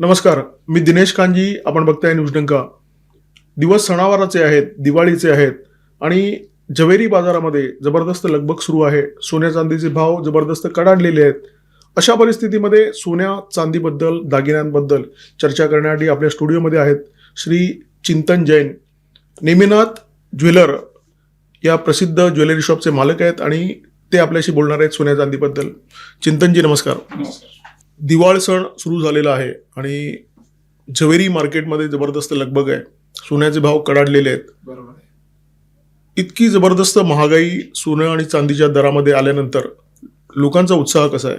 नमस्कार मी दिनेश कांजी आपण बघताय न्यूज डंका. दिवस सणावाराचे आहेत दिवाळीचे आहेत आणि जवेरी बाजारामध्ये जबरदस्त लगबग सुरू आहे. सोन्या चांदीचे भाव जबरदस्त कडाडलेले आहेत. अशा परिस्थितीमध्ये सोन्या चांदीबद्दल दागिन्यांबद्दल चर्चा करण्यासाठी आपल्या स्टुडिओमध्ये आहेत श्री चिंतन जैन. नेमिनाथ ज्वेलर या प्रसिद्ध ज्वेलरी शॉपचे मालक आहेत आणि ते आपल्याशी बोलणार आहेत सोन्या चांदीबद्दल. चिंतनजी नमस्कार. नमस्कार. दिवाळ सण सुरू झालेला आहे आणि झवेरी मार्केटमध्ये जबरदस्त लगबग आहे. सोन्याचे भाव कडाडलेले आहेत. बरोबर. इतकी जबरदस्त महागाई सोनं आणि चांदीच्या दरामध्ये आल्यानंतर लोकांचा उत्साह कसा आहे?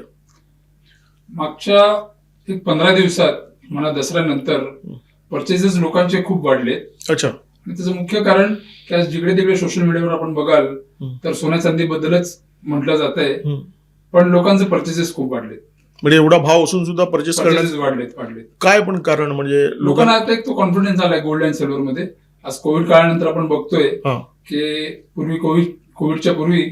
मागच्या एक पंधरा दिवसात म्हणा दसऱ्यानंतर परचेसेस लोकांचे खूप वाढले. अच्छा. आणि त्याचं मुख्य कारण की आज जिकडे तिकडे सोशल मीडियावर आपण बघाल. तर सोन्या चांदीबद्दलच म्हटलं जात आहे. पण लोकांचे परचेसेस खूप वाढलेत. म्हणजे एवढा भाव असून सुद्धा परचेस करण्यात परचेसेस वाढलेत वाढलेत. काय पण कारण म्हणजे लोकांना लोकांना आता एक तो कॉन्फिडन्स आलाय गोल्ड अँड सिल्व्हरमध्ये. आज कोविड काळानंतर आपण बघतोय हा. की पूर्वी कोविड कोविडच्या पूर्वी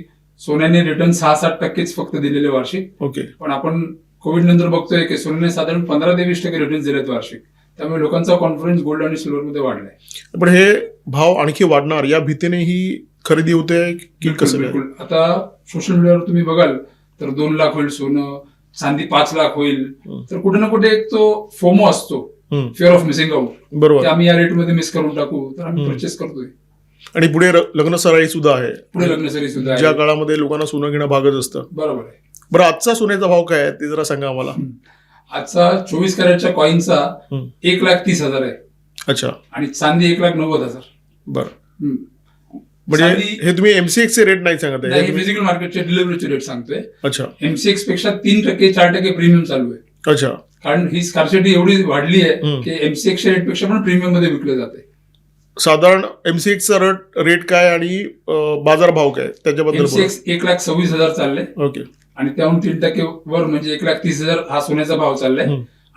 सोन्याने रिटर्न सहा सात टक्केच फक्त दिलेले वार्षिक. ओके पण आपण कोविड नंतर बघतोय की सोन्याने साधारण पंधरा ते वीस टक्के रिटर्न दिलेत वार्षिक. त्यामुळे लोकांचा कॉन्फिडन्स गोल्ड आणि सिल्व्हरमध्ये वाढलाय. पण हे भाव आणखी वाढणार या भीतीने ही खरेदी होते की कसं काय? बिलकुल. आता सोशल मीडियावर तुम्ही बघाल तर दोन लाख होईल सोनं चांदी पाच लाख होईल. तर कुठे ना कुठे एक तो फोमो असतो. फिअर ऑफ मिसिंग आउट बरोबर. आम्ही या रेटमध्ये मिस करून टाकू तर आम्ही. परचेस करतोय. आणि पुढे लग्न सराई सुद्धा आहे. पुढे लग्नसरी सुद्धा आहे. ज्या काळामध्ये लोकांना सोनं घेणं भागच असतं. बरोबर आहे. बरं आजचा सोन्याचा भाव काय आहे? ते जरा सांगा आम्हाला. आजचा चोवीस कॅरेटच्या कॉईनचा एक लाख तीस हजार आहे. अच्छा. आणि चांदी एक लाख नव्वद हजार. बरं. म्हणजे हे तुम्ही एमसीएक्स चे रेट नाही सांगत आहे. फिजिकल मार्केटचे डिलिव्हरीचे रेट सांगतोय. अच्छा. एमसीएक्सपेक्षा तीन टक्के चार टक्के प्रीमियम चालू आहे. अच्छा. कारण ही स्कारसिटी एवढी वाढली आहे. की एमसीएक्सच्या रेटपेक्षा पण प्रीमियममध्ये विकलं जाते साधारण एमसीएक्सचा रेट रेट काय आणि बाजार भाव काय? त्याच्याबद्दल. एमसीएक्स एक लाख सव्वीस हजार चाललंय. ओके. आणि त्याहून तीन टक्के वर म्हणजे एक लाख तीस हजार हा सोन्याचा भाव चाललाय.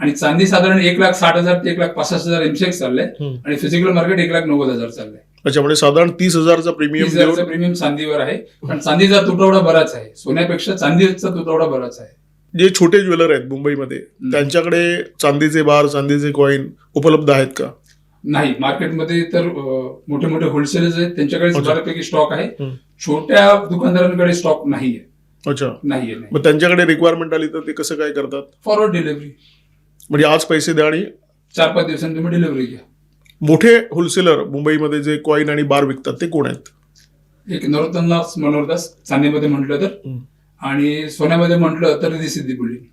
आणि चांदी साधारण एक लाख साठ हजार ते एक लाख पासष्ट हजार एमसीएक्स चाललंय. आणि फिजिकल मार्केट एक लाख नव्वद हजार चाललंय. अच्छा म्हणजे साधारण तीस हजारचा प्रीमियम तीस हजारचा देऊन प्रीमियम चांदीवर आहे. पण चांदीचा तुटवडा बराच आहे. सोन्यापेक्षा चांदीचा तुटवडा बराच आहे. जे छोटे ज्वेलर आहेत मुंबईमध्ये त्यांच्याकडे चांदीचे बार चांदीचे कॉईन उपलब्ध आहेत का? नाही मार्केटमध्ये तर मोठे मोठे होलसेलर्स आहेत. त्यांच्याकडे. बऱ्यापैकी स्टॉक आहे. छोट्या दुकानदारांकडे स्टॉक नाहीये. अच्छा. नाहीये नाही. मग त्यांच्याकडे रिक्वायरमेंट आली तर ते कसं काय करतात? फॉरवर्ड डिलिव्हरी म्हणजे आज पैसे द्या आणि चार पाच दिवसांनी तुम्ही डिलिव्हरी घ्या. मोठे होलसेलर मुंबईमध्ये जे कॉईन आणि बार विकतात ते कोण आहेत? एक नरोत्तमदास मनोहरदास चांदीमध्ये म्हटलं तर. आणि सोन्यामध्ये म्हटलं तर Riddhi Siddhi building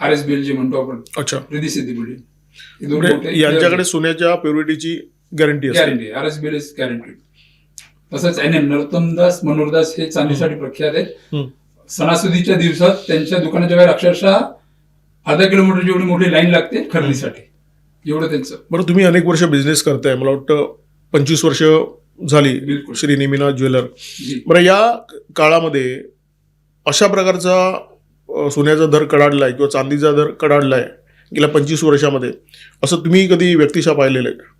R S B L J म्हणतो आपण अच्छा. रिधी सिद्धी बिल्डिंग यांच्याकडे सोन्याच्या प्युरिटीची guarantee R S B L is guarantee तसंच एन एम नरोत्तमदास मनोहरदास हे चांदीसाठी प्रख्यात आहेत. सणासुदीच्या दिवसात त्यांच्या दुकानाच्या बाहेर अक्षरशः अर्धा किलोमीटर जेवढी मोठी लाईन लागते खरेदीसाठी. एवढं त्यांचं बरं तुम्ही अनेक वर्ष बिझनेस करताय मला वाटतं पंचवीस वर्ष झाली. श्री नेमिनाथ ज्वेलर. बरं या काळामध्ये अशा प्रकारचा सोन्याचा दर कडाडलाय किंवा चांदीचा दर कडाडलाय गेल्या पंचवीस वर्षामध्ये असं तुम्ही कधी व्यक्तिशा पाहिलेलं आहे?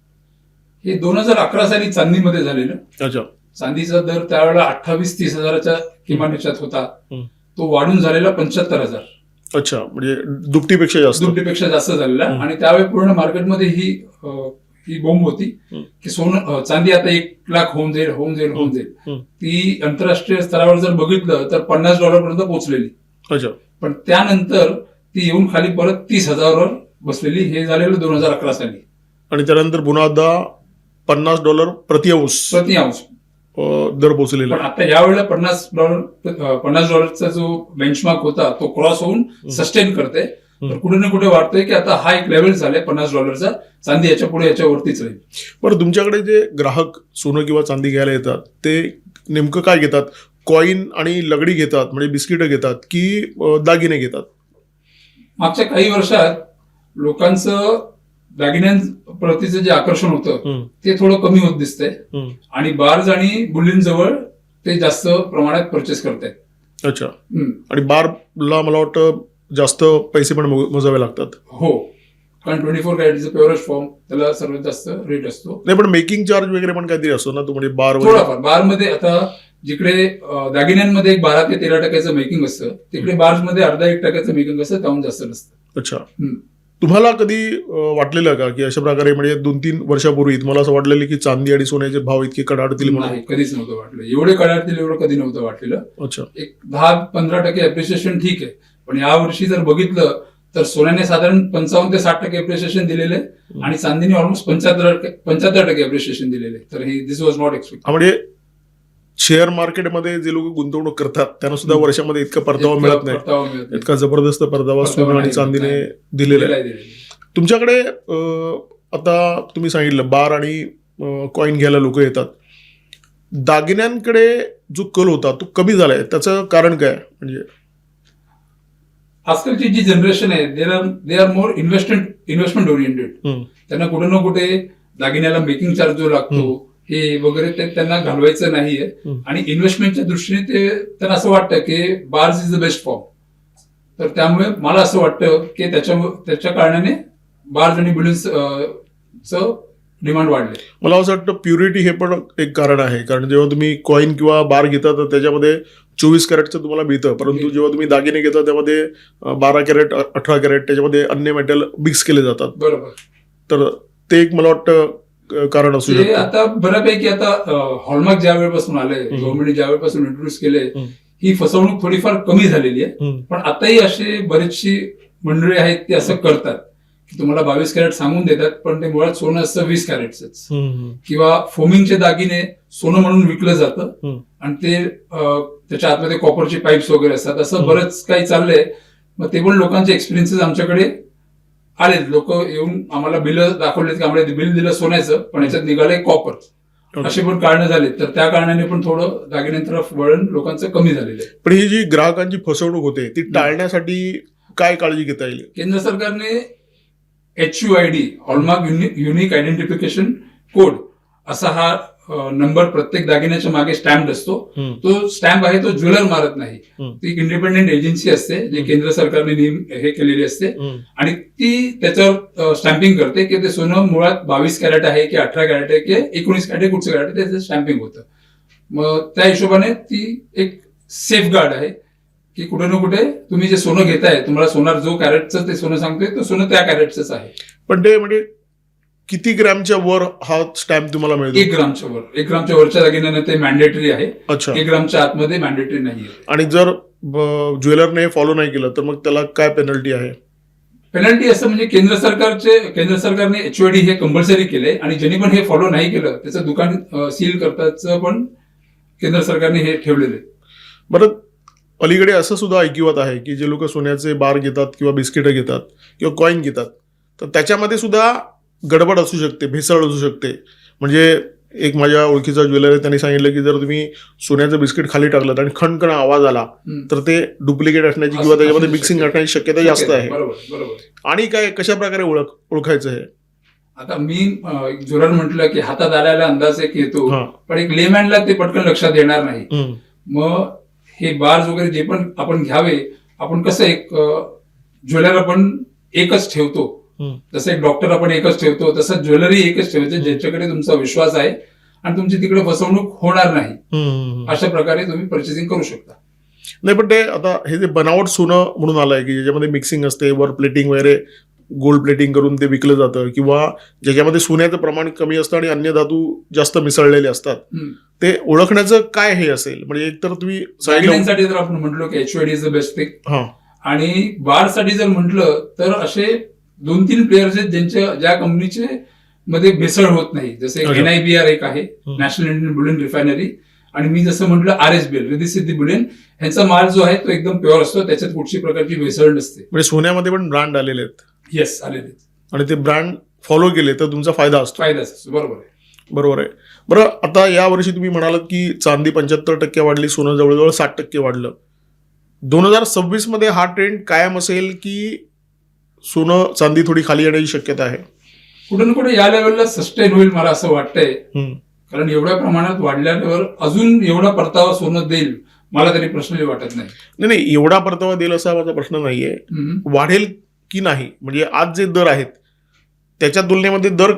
हे दोन हजार अकरा साली चांदीमध्ये झालेलं अच्छा चांदीचा दर त्यावेळेला अठ्ठावीस तीस हजाराच्या किमान ह्याच्यात होता. तो वाढून झालेला पंच्याहत्तर हजार अच्छा म्हणजे दुपटीपेक्षा जास्त. दुपटीपेक्षा जास्त झालेला. आणि त्यावेळी पूर्ण मार्केटमध्ये ही ही बोंब होती. की सोनं चांदी आता एक लाख होऊन जाईल होऊन जाईल होऊन जाईल. ती आंतरराष्ट्रीय स्तरावर जर बघितलं तर पन्नास डॉलर पर्यंत पोहोचलेली. अच्छा. पण त्यानंतर ती येऊन खाली परत तीस हजारावर बसलेली. हे झालेलं दोन हजार अकरा साली. आणि त्यानंतर पुन्हा पन्नास डॉलर प्रति अंश प्रति अंश दर पोहोचलेला पण. आता यावेळेला पन्नास डॉलर पन्नास डॉलरचा जो बेंचमार्क होता तो क्रॉस होऊन सस्टेन करते तर कुठे ना कुठे वाटतंय की आता हा एक लेवल झालाय पन्नास डॉलरचा. चांदी याच्यापुढे याच्यावरतीच राहील. बरं तुमच्याकडे जे ग्राहक सोनं किंवा चांदी घ्यायला येतात ते नेमकं काय घेतात? कॉईन आणि लगडी घेतात म्हणजे बिस्किटं घेतात की दागिने घेतात? मागच्या काही वर्षात लोकांचं दागिन्यांप्रतीचं जे आकर्षण होतं ते थोडं कमी होत दिसतंय. आणि बार्ज आणि बुलिन जवळ ते जास्त प्रमाणात परचेस करतायत. अच्छा. आणि बारला मला वाटतं जास्त पैसे पण मोजावे लागतात. हो. कारण ट्वेंटी फोर कॅरेटचं प्युअरेस्ट फॉर्म त्याला सर्वात जास्त रेट असतो. नाही पण मेकिंग चार्ज वगैरे पण काहीतरी असतो ना तो म्हणजे बार थोडाफार. बारमध्ये आता जिकडे दागिन्यांमध्ये एक बारा ते तेरा टक्क्याचं मेकिंग असतं तिकडे बार्जमध्ये अर्धा एक टक्क्याचं मेकिंग असतं त्याहून जास्त नसतं. अच्छा. तुम्हाला कधी वाटलेलं का की अशा प्रकारे म्हणजे दोन तीन वर्षापूर्वी तुम्हाला असं वाटलेलं की चांदी आणि सोन्याचे भाव इतके कडाडतील म्हणून? कधीच नव्हतं वाटलं. एवढे कडाडतील एवढं कधी नव्हतं वाटलेलं. अच्छा. एक दहा पंधरा टक्के अप्रिसिएशन ठीक आहे. पण या वर्षी जर बघितलं तर सोन्याने साधारण पंचावन्न ते साठ टक्के अप्रिसिएशन दिलेलं आहे. आणि चांदीने ऑलमोस्ट पंच्याहत्तर पंच्याहत्तर टक्के अप्रिसिएशन दिलेलं तर हे दिस वॉज नॉट एक्सपेक्ट म्हणजे शेअर मार्केटमध्ये जे लोक गुंतवणूक करतात त्यांना सुद्धा. वर्षामध्ये इतका परतावा मिळत नाही. इतका जबरदस्त परतावा सोनं आणि चांदीने दिलेला आहे. तुमच्याकडे आता तुम्ही सांगितलं बार आणि कॉईन घ्यायला लोक येतात. दागिन्यांकडे जो कल होता तो कमी झालाय. त्याचं कारण काय? म्हणजे आजकालची जी जनरेशन आहे they are they are more investment investment oriented त्यांना कुठे ना कुठे दागिन्याला मेकिंग चार्ज जो लागतो हे वगैरे ते त्यांना घालवायचं नाहीये. आणि इन्व्हेस्टमेंटच्या दृष्टीने ते त्यांना असं वाटतं की bars is the best form. तर त्यामुळे मला असं वाटतं की त्याच्या त्याच्या कारणाने बार्स आणि च डिमांड वाढले. मला असं वाटतं प्युरिटी हे पण एक कारण आहे. कारण जेव्हा तुम्ही कॉईन किंवा बार घेता तर त्याच्यामध्ये चोवीस कॅरेटचं तुम्हाला मिळतं. परंतु जेव्हा तुम्ही दागिने घेता त्यामध्ये बारा कॅरेट अठरा कॅरेट त्याच्यामध्ये अन्य मेटल मिक्स केले जातात. बरोबर. तर ते एक मला वाटतं कारण असू ते शकतं. आता बऱ्यापैकी आता हॉलमार्क ज्या वेळेपासून आले हम्म. गव्हर्नमेंट ज्या वेळेपासून इंट्रोड्यूस केले हम्म. ही फसवणूक थोडीफार कमी झालेली आहे. हम्म, पण आताही अशी बरीचशी मंडळी आहेत ती असं करतात. की तुम्हाला बावीस कॅरेट सांगून देतात पण ते मुळात सोनं असतं वीस कॅरेटच हम्म, किंवा फोमिंगचे दागिने सोनं म्हणून विकलं जातं. हम्म. आणि ते अं, त्याच्या आतमध्ये कॉपरचे पाईप्स वगैरे असतात. असं हम्म. बरंच काही चाललंय. मग ते पण लोकांचे एक्सपिरियन्सेस आमच्याकडे आले लोक येऊन आम्हाला बिल दाखवलेत की आम्हाला बिल दिलं सोन्याचं पण याच्यात निघालंय कॉपर. असे पण कारणं झाले. तर त्या कारणाने पण थोडं दागिन्यांतरफ वळण लोकांचं कमी झालेलं आहे. पण ही जी ग्राहकांची फसवणूक होते ती टाळण्यासाठी काय काळजी घेता येईल? केंद्र सरकारने H U I D hallmark unique identification code असा हा नंबर प्रत्येक दागिन्याच्या मागे स्टॅम्प असतो. तो स्टॅम्प आहे तो ज्वेलर मारत नाही. ती एक इंडिपेंडेंट एजन्सी असते जे केंद्र सरकारने नेम हे केलेली असते. आणि ती त्याच्यावर स्टॅम्पिंग करते की ते सोनं मुळात बावीस कॅरेट आहे की अठरा कॅरेट आहे की एकोणीस कॅरेट आहे कुठचं कॅरेट आहे त्याचं स्टॅम्पिंग होतं. मग त्या हिशोबाने ती एक सेफ गार्ड आहे की कुठे ना कुठे तुम्ही जे सोनं घेताय तुम्हाला सोनार जो कॅरेटचं ते सोनं सांगतोय तो सोनं त्या कॅरेटचंच आहे. पण ते म्हणजे किती ग्रॅमच्या वर हा स्टॅम्प तुम्हाला मिळतो? एक ग्रामच्या वर. एक ग्रामच्या वरच्या दागिन्याने ते मॅन्डेटरी आहे. अच्छा. एक ग्रामच्या आतमध्ये मॅन्डेटरी नाही आहे आणि जर ज्वेलरने फॉलो नाही केलं तर मग त्याला काय पेनल्टी आहे? पेनल्टी असं म्हणजे केंद्र सरकारचे केंद्र सरकारने एचओडी हे कंपल्सरी केले आणि ज्यांनी पण हे फॉलो नाही केलं त्याचं दुकान सील करताच पण केंद्र सरकारने हे ठेवलेले बरं अलीकडे असं सुद्धा ऐकिवत आहे की जे लोक सोन्याचे बार घेतात किंवा बिस्किटं घेतात किंवा कॉईन घेतात तर त्याच्यामध्ये सुद्धा गडबड असू शकते भेसळ असू शकते म्हणजे एक माझ्या ओळखीचा ज्वेलर आहे त्यांनी सांगितलं की जर तुम्ही सोन्याचं बिस्किट खाली टाकलं आणि खणखण आवाज आला. तर ते डुप्लिकेट असण्याची किंवा त्याच्यामध्ये मिक्सिंग असण्याची शक्यता जास्त आहे आणि काय कशा प्रकारे ओळख ओळखायचं हे आता मी जोरात म्हटलं की हातात आल्याला अंदाज एक येतो. पण एक लेमॅनला ते पटकन लक्षात येणार नाही मग हे बार्स वगैरे जे पण आपण घ्यावे आपण कसं एक ज्वेलर आपण एकच ठेवतो. जसं एक डॉक्टर आपण एकच ठेवतो तसं ज्वेलरी एकच ठेवायचं ज्याच्याकडे तुमचा विश्वास आहे आणि तुमची तिकडे फसवणूक होणार नाही. अशा प्रकारे तुम्ही परचेसिंग करू शकता. नाही पण ते आता हे जे बनावट सोनं म्हणून आलंय की ज्याच्यामध्ये मिक्सिंग असते वर प्लेटिंग वगैरे गोल्ड प्लेटिंग करून ते विकलं जातं किंवा ज्याच्यामध्ये सोन्याचं प्रमाण कमी असतं आणि अन्य धातू जास्त मिसळलेले असतात. ते ओळखण्याचं काय हे असेल? म्हणजे एक तर तुम्ही दागिन्यांसाठी जर आपण म्हटलो की H is the best thing हा. आणि बारसाठी जर म्हटलं तर असे दोन तीन प्लेयर्स आहेत ज्यांच्या ज्या कंपनीचे मध्ये भेसळ होत नाही. जसे. एनआयबीआर एक आहे. नॅशनल इंडियन बुलियन रिफायनरी आणि मी जसं म्हटलं R S B L Riddhi Siddhi bullion ह्यांचा माल जो आहे तो एकदम प्युअर असतो. त्याच्यात कुठची प्रकारची भेसळ नसते. म्हणजे सोन्यामध्ये पण ब्रँड आलेले आहेत. येस आलेले आणि ते ब्रँड फॉलो केले तर तुमचा फायदा असतो. फायदा असतो. बरोबर आहे. बरोबर आहे. बरं आता या वर्षी तुम्ही म्हणालात की चांदी पंच्याहत्तर टक्के वाढली सोनं जवळजवळ साठ टक्के वाढलं. दोन हजार सव्वीसमध्ये हा ट्रेंड कायम असेल की सोनं चांदी थोडी खाली येण्याची शक्यता आहे. कुठे ना कुठे या लेवलला सस्टेन होईल मला असं वाटतंय. कारण एवढ्या प्रमाणात वाढल्यावर अजून एवढा परतावा सोनं देईल मला तरी प्रश्नही वाटत नाही. नाही नाही एवढा परतावा देईल असा माझा प्रश्न नाहीये. वाढेल की नाही म्हणजे आज जे दर आहेत त्याच्या तुलनेमध्ये दर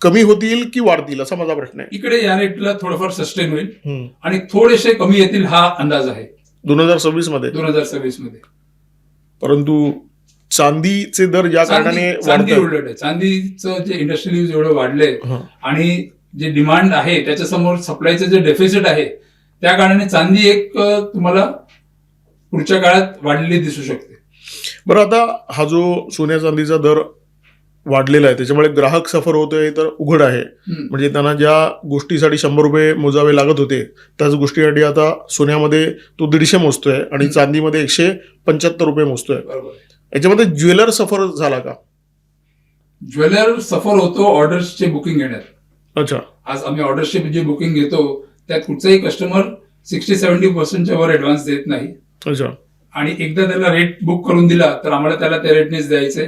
कमी होतील की वाढतील असा माझा प्रश्न आहे. इकडे या रेटला थोडंफार सस्टेन होईल. आणि थोडेसे कमी येतील हा अंदाज आहे. दोन हजार सव्वीसमध्ये दोन हजार सव्वीसमध्ये परंतु चांदीचे दर ज्या कारणाने चांदी उलट चांदीचं जे इंडस्ट्रियल यूज एवढं वाढलंय. आणि जे डिमांड आहे त्याच्यासमोर सप्लायचं जे डेफिसिट आहे त्या कारणाने चांदी एक तुम्हाला पुढच्या काळात वाढलेली दिसू शकते बरं आता हा जो सोन्या चांदीचा दर वाढलेला आहे त्याच्यामुळे ग्राहक सफर होतोय तर उघड आहे. म्हणजे त्यांना ज्या गोष्टीसाठी शंभर रुपये मोजावे लागत होते त्याच गोष्टीसाठी आता सोन्यामध्ये तो दीडशे मोजतोय आणि चांदीमध्ये एकशे पंच्याहत्तर रुपये मोजतोय. याच्यामध्ये ज्वेलर सफर झाला का? ज्वेलर सफर होतो ऑर्डर्सचे बुकिंग घेण्यात. अच्छा. आज आम्ही ऑर्डरचे जे बुकिंग घेतो त्यात कुठचाही कस्टमर सिक्स्टी सेव्हन्टी पर्सेंटच्या वर ऍडव्हान्स देत नाही. अच्छा. आणि एकदा त्याला रेट बुक करून दिला तर आम्हाला त्याला त्या रेटनेच द्यायचे.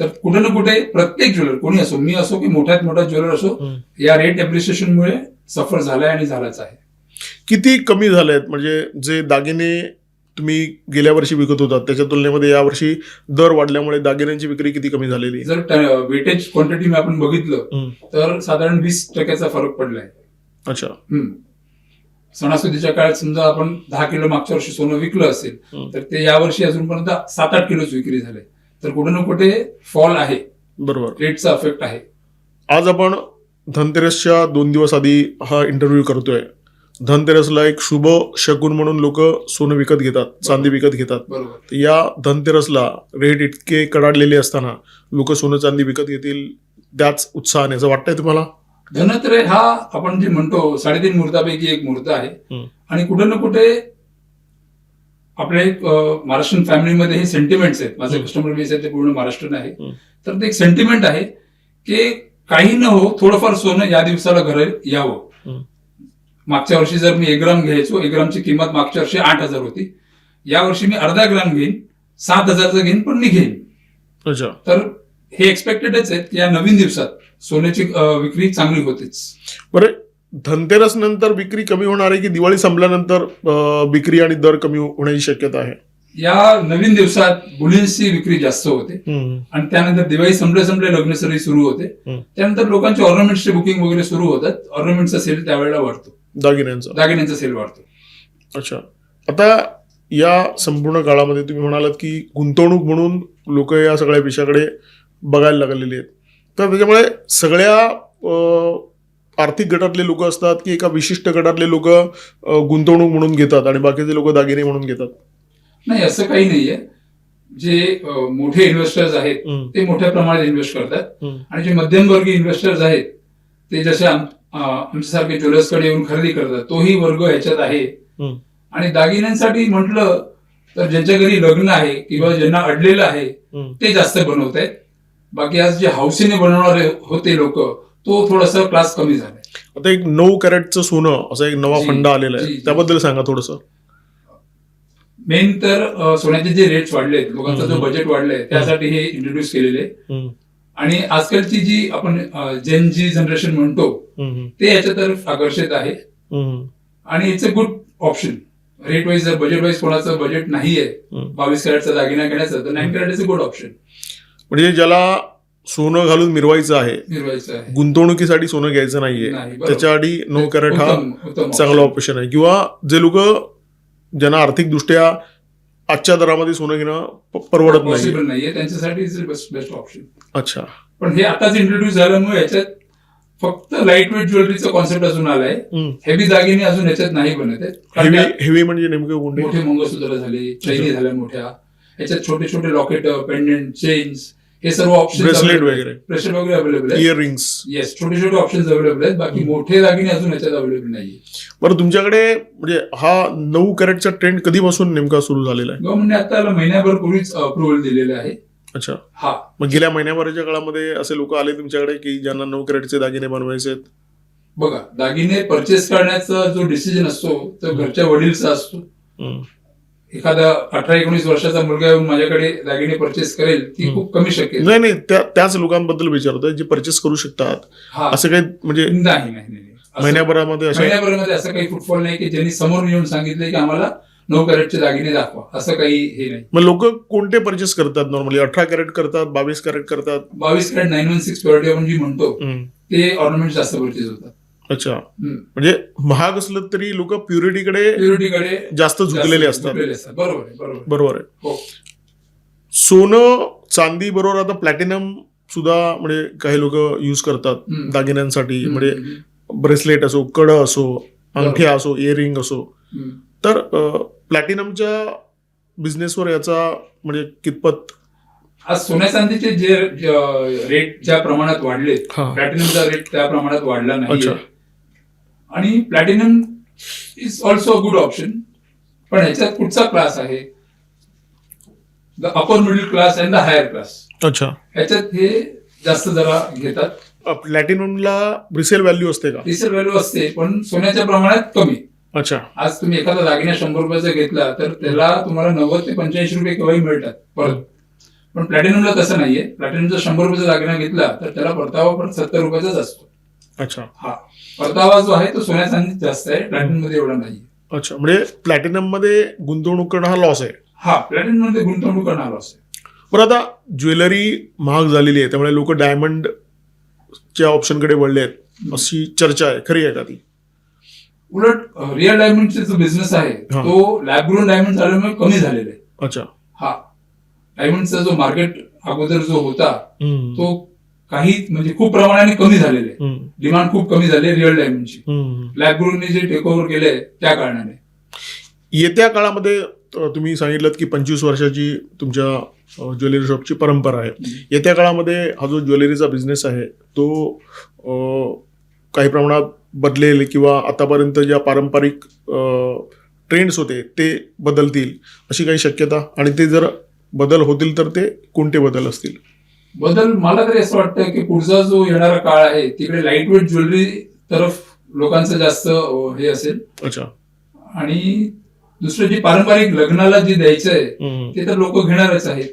तर कुठे ना कुठे प्रत्येक ज्वेलर कोणी असो मी असो की मोठ्यात मोठा ज्वेलर असो. या रेट एप्रिसिएशनमुळे सफर झालाय आणि झालाच आहे. किती कमी झाले आहेत म्हणजे जे दागिने तुम्ही गेल्या वर्षी विकत होतात. त्याच्या तुलनेमध्ये यावर्षी दर वाढल्यामुळे दागिन्यांची विक्री किती कमी झालेली? जर वेटेज क्वांटिटी आपण बघितलं तर साधारण वीस टक्क्याचा फरक पडलाय. अच्छा. सणासुदीच्या काळात समजा आपण दहा किलो मागच्या वर्षी सोनं विकलं असेल. तर ते यावर्षी अजूनपर्यंत सात आठ किलोच विक्री झाले. तर कुठे ना कुठे फॉल आहे. बरोबर. रेटचा अफेक्ट आहे. आज आपण धनतेरसच्या दोन दिवस आधी हा इंटरव्ह्यू करतोय. धनतेरसला एक शुभ शकुन म्हणून लोक सोनं विकत घेतात चांदी विकत घेतात तर या धनतेरसला रेट इतके कडाडलेले असताना लोक सोनं चांदी विकत घेतील त्याच उत्साहाने असं वाटतंय तुम्हाला धनत्रय हा आपण जे म्हणतो साडेतीन मुहूर्तापैकी एक मुहूर्त आहे. आणि कुठे ना कुठे आपल्या एक महाराष्ट्रीयन फॅमिलीमध्ये हे सेंटिमेंट्स आहेत माझं. कस्टमर बेस आहे ते पूर्ण महाराष्ट्रीयन आहे. तर ते एक सेंटिमेंट आहे की काही न हो थोडंफार सोनं या दिवसाला घर यावं. मागच्या वर्षी जर मी एक ग्राम घ्यायचो एक ग्रामची किंमत मागच्या वर्षी आठ हजार होती. या वर्षी मी अर्धा ग्राम घेईन सात हजारचं घेईन पण मी घेईन. अच्छा. तर हे एक्सपेक्टेडच आहेत की या नवीन दिवसात सोन्याची विक्री चांगली होतेच. बरं धनतेरस नंतर विक्री कमी होणार आहे की दिवाळी संपल्यानंतर विक्री आणि दर कमी होण्याची शक्यता आहे? या नवीन दिवसात बुलिन्सची विक्री जास्त होते. आणि त्यानंतर दिवाळी संपल्या संपल्या लग्नसरी सुरू होते. हम्म. त्यानंतर लोकांचे ऑर्नामेंट्सचे बुकिंग वगैरे सुरू होतात. ऑर्नामेंटचा सेल त्यावेळेला वाढतो. दागिन्यांचा. दागिन्यांचा सेल वाढतो. अच्छा. आता या संपूर्ण काळामध्ये तुम्ही म्हणालात की गुंतवणूक म्हणून लोक या सगळ्या विषयाकडे बघायला लागलेली आहेत. तर त्याच्यामुळे सगळ्या आर्थिक गटातले लोक असतात की एका विशिष्ट गटातले लोक गुंतवणूक म्हणून घेतात आणि बाकीचे लोक दागिने म्हणून घेतात? नाही असं काही नाहीये. जे मोठे इन्व्हेस्टर्स आहेत ते मोठ्या प्रमाणात इन्व्हेस्ट करतात. आणि जे मध्यमवर्गीय इन्व्हेस्टर्स आहेत ते जसे आमच्यासारखे ज्वेलर्सकडे येऊन खरेदी करतात तोही वर्ग ह्याच्यात आहे. आणि दागिन्यांसाठी म्हटलं तर ज्यांच्या घरी लग्न आहे किंवा ज्यांना अडलेलं आहे. ते जास्त बनवत आहेत बाकी आज जे हौसेने बनवणारे होते लोक तो थोडासा क्लास कमी झालाय आता एक नऊ कॅरेटचं सोनं असा एक नवा फंडा आलेला आहे. त्याबद्दल सांगा थोडंसं मेन तर सोन्याचे जे रेट्स वाढले आहेत लोकांचा जो. बजेट वाढलाय त्यासाठी हे इंट्रोड्यूस केलेले आणि आजकालची जी आपण जेन जी जनरेशन म्हणतो ते याच्या तर्फ आकर्षित आहे. आणि it's a good option rate wise जर बजेट वाईज कोणाचं बजेट नाहीये. बावीस कॅरेटचा दागिना घेण्याचं तर nine carat is a good option म्हणजे ज्याला सोनं घालून मिरवायचं आहे गुंतवणुकीसाठी सोनं घ्यायचं नाहीये. त्याच्यासाठी नो कॅरेट हा चांगला. ऑप्शन आहे. किंवा जे लोक ज्यांना आर्थिकदृष्ट्या आजच्या दरामध्ये सोनं घेणं परवडत नाही. पॉसिबल नाहीये. त्यांच्यासाठी इज बेस्ट ऑप्शन अच्छा. पण हे आताच इंट्रोड्यूस झाल्यामुळे याच्यात फक्त लाइट वेट ज्वेलरीचा कॉन्सेप्ट अजून आलाय. हेवी दागिने अजून याच्यात नाही बनत आहेत. हेवी म्हणजे नेमके कोणते? मोठे मंगळसूत्र झाले चैनी झाल्या मोठ्या. याच्यात छोटे छोटे लॉकेट पेंडेंट चेन्स हे सर्व ऑप्शन ब्रेसलेट वगैरे. ब्रेसलेट वगैरे अवेलेबल आहे इयर रिंग्स येस छोटे छोटे ऑप्शन अवेलेबल आहेत. बाकी मोठे दागिने अजून याच्यात अवेलेबल नाहीये. बरं तुमच्याकडे म्हणजे हा नऊ कॅरेटचा ट्रेंड कधीपासून नेमका सुरू झालेला आहे? गव्हर्नमेंटने आता महिन्याभर पूर्वीच अप्रुव्हल दिलेलं आहे. अच्छा. हा. मग गेल्या महिन्याभराच्या काळामध्ये असे लोक आले तुमच्याकडे की ज्यांना नऊ कॅरेटचे दागिने बनवायचे आहेत? बघा दागिने परचेस करण्याचा जो डिसिजन असतो तो घरच्या वडीलचा असतो. एखादा अठरा एकोणीस वर्षाचा मुलगा येऊन माझ्याकडे दागिने परचेस करेल ती. खूप कमी शक्य नाही नाही त्या त्याच लोकांबद्दल विचारतोय जे परचेस करू शकतात. हा. असं काही म्हणजे नाही नाही असं- महिन्याभरामध्ये अशा महिन्याभरामध्ये असं काही फुटफॉल नाही की ज्यांनी समोर येऊन सांगितले की आम्हाला नऊ कॅरेटचे दागिने दाखवा. असं काही हे नाही. मग लोक कोणते परचेस करतात नॉर्मली अठरा कॅरेट करतात बावीस कॅरेट करतात? बावीस carat nine one six purity आपण जी म्हणतो हम्म. ते ऑर्नामेंट जास्त परचेस होतात. अच्छा. म्हणजे महाग असलं तरी लोक प्युरिटीकडे प्युरिटीकडे जास्त झुकलेले असतात. बरोबर आहे बरोबर आहे. बरोबर आहे. हो. सोनं चांदी बरोबर आता प्लॅटिनम सुद्धा म्हणजे काही लोक यूज करतात हम्म. दागिन्यांसाठी. म्हणजे हम्म, ब्रेसलेट असो कडं असो अंगठ्या असो इयरिंग असो. हम्म. तर प्लॅटिनमच्या बिझनेसवर याचा म्हणजे कितपत आज सोन्या चांदीचे जे रेट ज्या प्रमाणात वाढले. प्लॅटिनमचा रेट त्या प्रमाणात वाढला नाही अच्छा. आणि platinum is also a good option पण ह्याच्यात कुठचा क्लास आहे. The upper middle class and the higher class अच्छा. ह्याच्यात हे जास्त जरा घेतात. प्लॅटिनमला रिसेल व्हॅल्यू असते का? रिसेल व्हॅल्यू असते पण सोन्याच्या प्रमाणात कमी. अच्छा. आज तुम्ही एखादा दागिना शंभर रुपयाचा घेतला तर त्याला तुम्हाला नव्वद ते पंच्याऐंशी रुपये केव्हाही मिळतात परत. पण प्लॅटिनमला तसं नाहीये. प्लॅटिनमचा शंभर रुपयाचा दागिना घेतला तर त्याला परतावा पण सत्तर रुपयाचाच असतो. अच्छा. हा. परतावा जो आहे तो सोन्या चांदीत जास्त आहे. प्लॅटिनममध्ये एवढा नाही अच्छा म्हणजे प्लॅटिनममध्ये गुंतवणूक करणं हा लॉस आहे. हा प्लॅटिनममध्ये गुंतवणूक करणार असते बरं आता ज्वेलरी महाग झालेली आहे त्यामुळे लोक डायमंडच्या ऑप्शनकडे वळले आहेत. अशी चर्चा आहे खरी आहे का ती? उलट रिअल डायमंडचा जो बिझनेस आहे हा. तो लॅब ग्रोन डायमंड झाल्यामुळे कमी झालेला आहे. अच्छा. हा. डायमंडचा जो मार्केट अगोदर जो होता. तो काही म्हणजे खूप प्रमाणाने कमी झालेला. डिमांड खूप कमी झाली रिअल डायमंडची. लॅब ग्रोनने जे टेक ओव्हर केले त्या कारणाने. येत्या काळामध्ये तुम्ही सांगितलं की पंचवीस वर्षाची तुमच्या ज्वेलरी शॉपची परंपरा आहे. येत्या काळामध्ये हा जो ज्वेलरीचा बिझनेस आहे तो काही प्रमाणात बदलेल किंवा आतापर्यंत ज्या पारंपरिक ट्रेंड्स होते ते बदलतील अशी काही शक्यता? आणि ते जर बदल होतील तर ते कोणते बदल असतील? बदल मला तरी असं वाटतं की पुढचा जो येणारा काळ आहे तिकडे लाइट वेट ज्वेलरी तरफ लोकांचं जास्त हे असेल अच्छा आणि दुसरं जे पारंपरिक लग्नाला जे द्यायचं आहे. ते तर लोक घेणारच आहेत.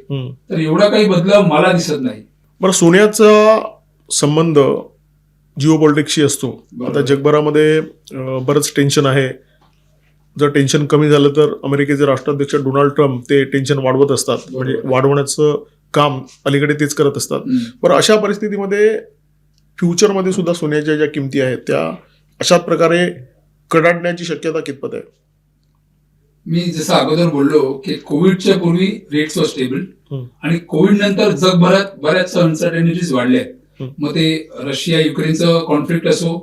तर एवढा काही बदलाव मला दिसत नाही बरं सोन्याचा संबंध जिओ पॉलिटिक्सशी असतो. आता जगभरामध्ये बरंच टेन्शन आहे जर टेन्शन कमी झालं तर अमेरिकेचे राष्ट्राध्यक्ष डोनाल्ड ट्रम्प ते टेन्शन वाढवत असतात म्हणजे. वाढवण्याचं काम अलीकडे तेच करत असतात. बरं अशा परिस्थितीमध्ये फ्युचरमध्ये सुद्धा सोन्याच्या ज्या किमती आहेत त्या अशाच प्रकारे कडाडण्याची शक्यता कितपत आहे मी जसं अगोदर बोललो की कोविडच्या पूर्वी रेट्स वर स्टेबल. आणि कोविड नंतर जगभरात बऱ्याच अनसर्टेनिटीज वाढल्या आहेत. मग ते रशिया युक्रेनचं कॉन्फ्लिक्ट असो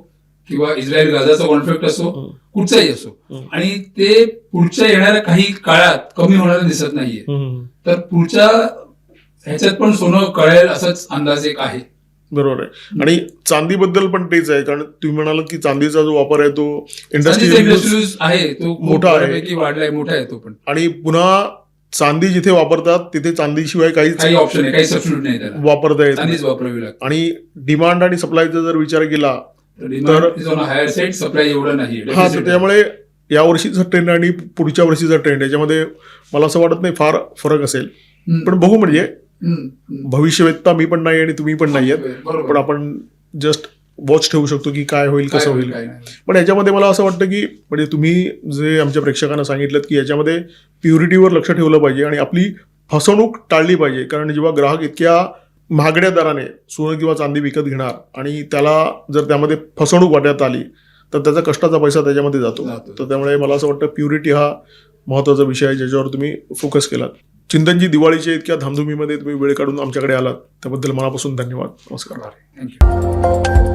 किंवा इस्रायल गाझाचं कॉन्फ्लिक्ट असो. कुठचाही असो. आणि ते पुढच्या येणाऱ्या काही काळात कमी होणारं दिसत नाहीये. तर पुढच्या ह्याच्यात पण सोनं कळेल असाच अंदाज एक आहे. बरोबर आहे. आणि चांदीबद्दल पण तेच आहे कारण तुम्ही म्हणालात की चांदीचा जो वापर आहे तो इंडस्ट्री आहे तो मोठा आहे. वाढलाय मोठा आहे तो पण. आणि पुन्हा चांदी जिथे वापरतात तिथे चांदीशिवाय काही ऑप्शन नाही वापरता येत वापरावी लागते. आणि डिमांड आणि सप्लायचा जर विचार केला ऑन हायर साईड सप्लाय एवढं नाही हा तर त्यामुळे या वर्षीचा ट्रेंड आणि पुढच्या वर्षीचा ट्रेंड याच्यामध्ये मला असं वाटत नाही फार फरक असेल. पण बघू म्हणजे भविष्यवेत्ता मी पण नाही आणि तुम्ही पण नाही आहेत. पण आपण जस्ट वॉच ठेवू शकतो की काय होईल कसं होईल. पण याच्यामध्ये मला असं वाटतं की म्हणजे तुम्ही जे आमच्या प्रेक्षकांना सांगितलं की याच्यामध्ये प्युरिटीवर लक्ष ठेवलं पाहिजे आणि आपली फसवणूक टाळली पाहिजे. कारण जेव्हा ग्राहक इतक्या महागड्या दराने सोनं किंवा चांदी विकत घेणार आणि त्याला जर त्यामध्ये फसवणूक वाटण्यात आली तर त्याचा कष्टाचा पैसा त्याच्यामध्ये जातो. जातो. तर त्यामुळे मला असं वाटतं प्युरिटी हा महत्त्वाचा विषय आहे ज्याच्यावर तुम्ही फोकस केलात. चिंतनजी दिवाळीच्या इतक्या धामधुमीमध्ये तुम्ही वेळ काढून आमच्याकडे आलात. त्याबद्दल मनापासून धन्यवाद. नमस्कार. थँक्यू